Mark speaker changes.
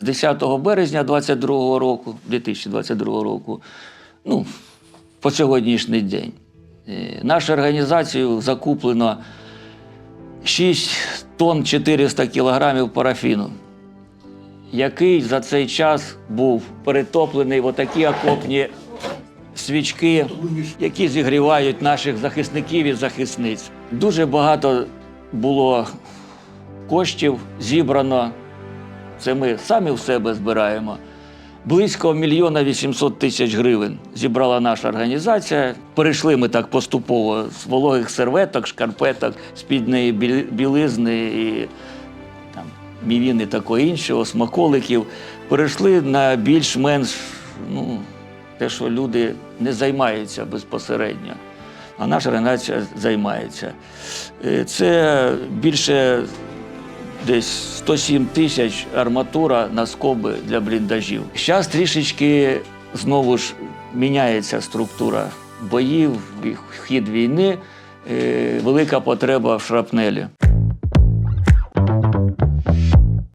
Speaker 1: З 10 березня 22 року, 2022 року, ну, по сьогоднішній день, е, нашу організацію закуплено 6 тонн 400 кілограмів парафіну, який за цей час був перетоплений в отакі окопні свічки, які зігрівають наших захисників і захисниць. Дуже багато було коштів зібрано. Це ми самі в себе збираємо. Близько мільйона 800 тисяч гривень зібрала наша організація. Перейшли ми так поступово з вологих серветок, шкарпеток, спідної білизни і там, мівіни такого іншого, смаколиків. Перейшли на більш-менш ну, те, що люди не займаються безпосередньо. А наша організація займається. Е, Це більше десь 107 тисяч арматура на скоби для бліндажів. Зараз трішечки знову ж міняється структура боїв, хід війни, е, велика потреба в шрапнелі.